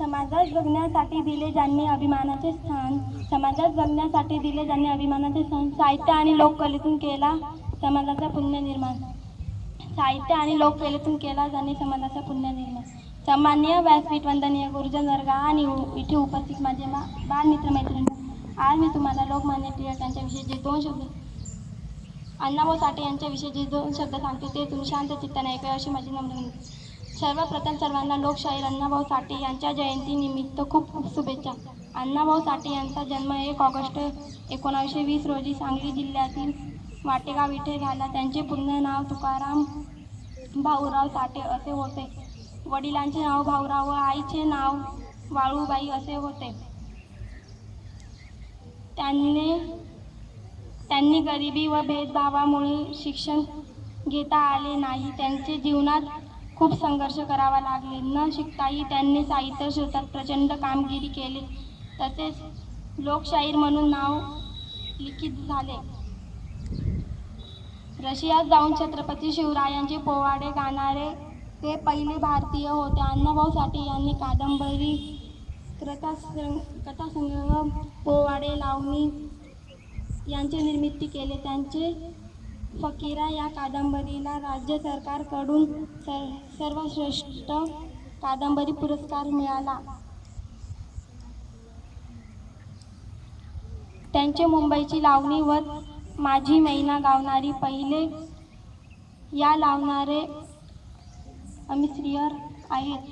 समाजात जगण्यासाठी दिले ज्यांनी अभिमानाचे स्थान समाजात जगण्यासाठी दिले ज्यांनी अभिमानाचे स्थान साहित्य आणि लोककलेतून केला समाजाचा पुण्य निर्माण साहित्य आणि लोककलेतून केला ज्यांनी समाजाचा पुण्य निर्माण सन्मान्य व्यासपीठ वंदनीय गुरुजन वर्ग आणि इथे उपस्थित माझे मा बालमित्र मैत्रिणी आज मी तुम्हाला लोकमान्य टिळकांच्याविषयी जे दोन शब्द अण्णाभाऊ साठे यांच्याविषयी जे दोन शब्द सांगते ते तुम्ही शांत चित्ताने ऐकूया अशी माझी नम्र विनंती. सर्वप्रथम सर्वांना लोकशाहीर अण्णाभाऊ साठे यांच्या जयंतीनिमित्त खूप खूप शुभेच्छा. अण्णाभाऊ साठे यांचा जन्म एक ऑगस्ट एकोणावीसशे वीस रोजी सांगली जिल्ह्यातील वाटेगाव इथे झाला. त्यांचे पूर्ण नाव तुकाराम भाऊराव साठे असे होते. वडिलांचे नाव भाऊराव व आईचे नाव वाळूबाई असे होते. त्यांनी त्यांनी गरिबी व भेदभावामुळे शिक्षण घेता आले नाही. त्यांचे जीवनात खूप संघर्ष करावा लागले. न शिकताही त्यांनी साहित्य क्षेत्रात प्रचंड कामगिरी केली. तसेच लोकशाहीर म्हणून नाव लिखित झाले. रशियात जाऊन छत्रपती शिवरायांचे पोवाडे गाणारे ते पहिले भारतीय होते. अण्णाभाऊ साठे यांनी कादंबरी कथा कथासंग्रह पोवाडे लावणी यांची निर्मिती केले. त्यांचे फकीरा या कादंबरीला राज्य सरकारकडून सर सर्वश्रेष्ठ कादंबरी पुरस्कार मिळाला. त्यांचे मुंबईची लावणी व माझी मैना गावणारी पहिले या लावणारे अमिश्रियर आहेत.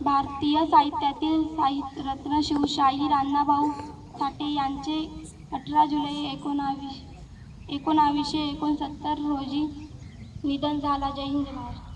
भारतीय साहित्यातील साहित्य रत्न शिवशाहीर अण्णाभाऊ साठे यांचे अठरा जुलै एकोणावीस एकोणावीसशे एकोणसत्तर रोजी निधन झाला जय हिंद महाराज महाराष्ट्र.